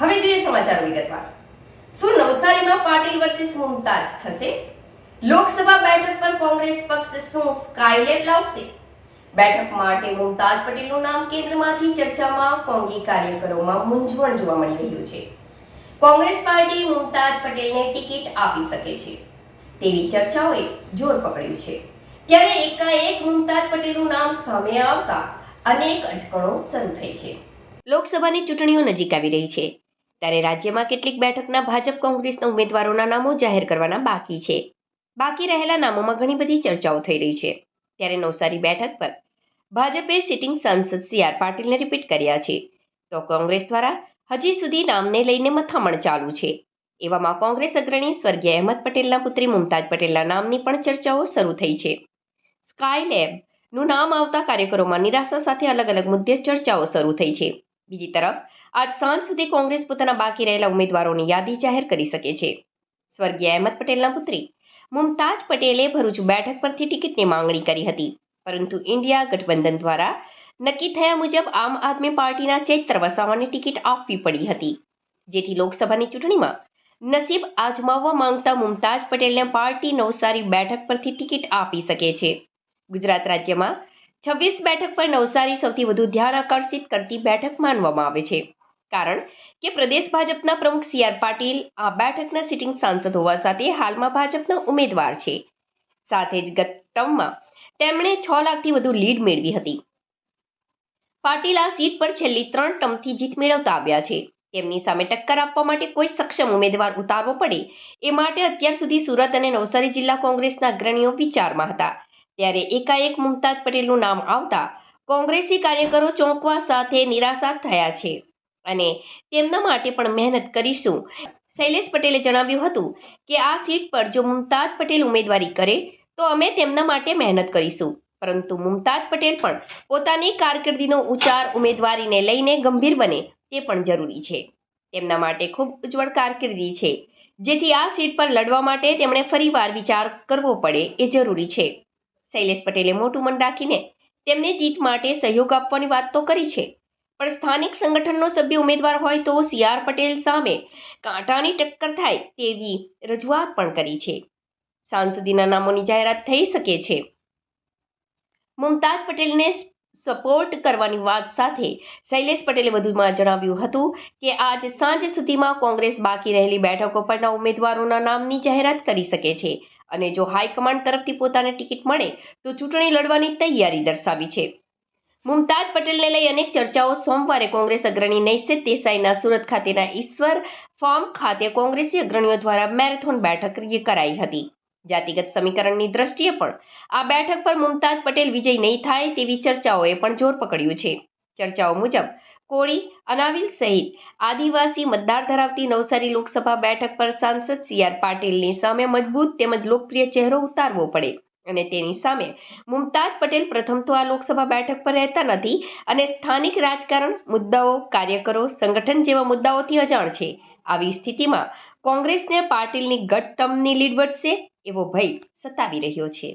હવે જોઈએ સમાચાર વિગતવાર. શું નવસારીમાં પાટીલ વર્સિસ મુમતાજ થશે? લોકસભા બેઠક પર કોંગ્રેસ પક્ષ શું સ્કાયલેબ લાવશે? બેઠક માટે મુમતાજ પટેલનું નામ કેન્દ્રમાંથી ચર્ચામાં કોંગી કાર્યકરોમાં મૂંઝવણ જોવા મળી રહ્યું છે. કોંગ્રેસ પાર્ટી મુમતાજ પટેલને ટિકિટ આપી શકે છે. તેવી ચર્ચાઓએ જોર પકડ્યું છે. ત્યારે એકાએક મુમતાજ પટેલનું નામ સામે આવતા અનેક અટકણો શરૂ થઈ છે. લોકસભાની ચૂંટણીઓ નજીક આવી રહી છે. ત્યારે રાજ્યમાં કેટલીક બેઠકના ભાજપ કોંગ્રેસના ઉમેદવારોના નામો જાહેર કરવાના બાકી છે. બાકી રહેલા નામોમાં ઘણી બધી ચર્ચાઓ થઈ રહી છે. ત્યારે નવસારી બેઠક પર ભાજપે સિટિંગ સાંસદ સી આર પાટીલને રિપીટ કર્યા છે. તો કોંગ્રેસ દ્વારા હજી સુધી નામને લઈને મથામણ ચાલુ છે. એવામાં કોંગ્રેસ અગ્રણી સ્વર્ગીય અહેમદ પટેલના પુત્રી મુમતાજ પટેલના નામની પણ ચર્ચાઓ શરૂ થઈ છે. સ્કાય લેબ નામ આવતા કાર્યકરોમાં નિરાશા સાથે અલગ અલગ મુદ્દે ચર્ચાઓ શરૂ થઈ છે. બીજી તરફ આજ સાંજ સુધી કોંગ્રેસ પોતાના બાકી રહેલા ઉમેદવારોની યાદી જાહેર કરી શકે છે. સ્વર્ગીય અહેમદ પટેલના પુત્રી મુમતાજ પટેલે ભરૂચ બેઠક પરથી ટિકિટની માંગણી કરી હતી. પરંતુ ઇન્ડિયા ગઠબંધન દ્વારા નક્કી થયા મુજબ આમ આદમી પાર્ટીના ચૈત્ર વસાવાની ટિકિટ આપવી પડી હતી. જેથી લોકસભાની ચૂંટણીમાં નસીબ આજમાવવા માંગતા મુમતાજ પટેલને પાર્ટી નવસારી બેઠક પરથી ટિકિટ આપી શકે છે. ગુજરાત રાજ્યમાં છવ્વીસ બેઠક પર નવસારી સૌથી વધુ ધ્યાન આકર્ષિત કરતી બેઠક માનવામાં આવે છે. કારણ કે પ્રદેશ ભાજપના પ્રમુખ સી આર પાટીલ આ બેઠકના સિટિંગ સાંસદ હોવા સાથે હાલમાં ભાજપના ઉમેદવાર છે. સાથે જ ગત ટર્મમાં તેમણે છ લાખથી વધુ લીડ મેળવી હતી. પાટીલ આ સીટ પર છેલ્લી ત્રણ ટર્મથી જીત મેળવતા આવ્યા છે. તેમની સામે ટક્કર આપવા માટે કોઈ સક્ષમ ઉમેદવાર ઉતારવો પડે એ માટે અત્યાર સુધી સુરત અને નવસારી જિલ્લા કોંગ્રેસના અગ્રણીઓ વિચારમાં હતા. ત્યારે એકાએક મુમતાજ પટેલનું નામ આવતા કોંગ્રેસી કાર્યકરો ચોંકવા સાથે નિરાશા થયા છે. અને તેમના માટે પણ મહેનત કરીશું. શૈલેષ પટેલે જણાવ્યું હતું કે, આ સીટ પર જો મુમતાજ પટેલ ઉમેદવારી કરે, તો અમે તેમના માટે મહેનત કરીશું. પરંતુ મુમતાજ પટેલ પણ પોતાની કારકિર્દીનો ઉચ્ચાર ઉમેદવારીને લઈને ગંભીર બને, તે પણ જરૂરી છે. તેમના માટે ખૂબ ઉજ્જવળ કારકિર્દી છે. જેથી આ સીટ પર લડવા માટે તેમણે ફરીવાર વિચાર કરવો પડે, એ જરૂરી છે. શૈલેષ પટેલે મોટું મન રાખીને તેમને જીત માટે સહયોગ આપવાની વાત તો કરી છે. પણ સ્થાનિક સંગઠનનો સભ્ય ઉમેદવાર હોય તો સી આર પટેલ સામે કાંટાની ટક્કર થાય તેવી રજૂઆત પણ કરી છે. સાંજ સુધીના નામોની જાહેરાત થઈ શકે છે. મુમતાજ પટેલને સપોર્ટ કરવાની વાત સાથે શૈલેષ પટેલે વધુમાં જણાવ્યું હતું કે આજ સાંજ સુધીમાં કોંગ્રેસ બાકી રહેલી બેઠકો પરના ઉમેદવારોના નામની જાહેરાત કરી શકે છે અને જો હાઈકમાન્ડ તરફથી પોતાને ટિકિટ મળે તો ચૂંટણી લડવાની તૈયારી દર્શાવી છે. મુમતાજ પટેલને લઈ અનેક ચર્ચાઓ સોમવારે કોંગ્રેસ અગ્રણી નૈસિત દેસાઈના સુરત ખાતેના ઈશ્વર ફાર્મ ખાતે કોંગ્રેસી અગ્રણીઓ દ્વારા મેરેથોન બેઠક કરાઈ હતી. જાતિગત સમીકરણની દ્રષ્ટિએ પણ આ બેઠક પર મુમતાજ પટેલ વિજય નહીં થાય તેવી ચર્ચાઓએ પણ જોર પકડ્યું છે. ચર્ચાઓ મુજબ, કોળી, અનાવિલ સહિત આદિવાસી મતદાર ધરાવતી નવસારી લોકસભા બેઠક પર સાંસદ સી આર પાટીલની સામે મજબૂત તેમજ લોકપ્રિય ચહેરો ઉતારવો પડે. અને તેની સામે મુમતાજ પટેલ પ્રથમ તો આ લોકસભા બેઠક પર રહેતા નથી અને સ્થાનિક રાજકારણ, મુદ્દાઓ, કાર્યકરો, સંગઠન જેવા મુદ્દાઓથી અજાણ છે. આવી સ્થિતિમાં કોંગ્રેસને પાટીલની ગત ટર્મની લીડ વધશે એવો ભય સતાવી રહ્યો છે.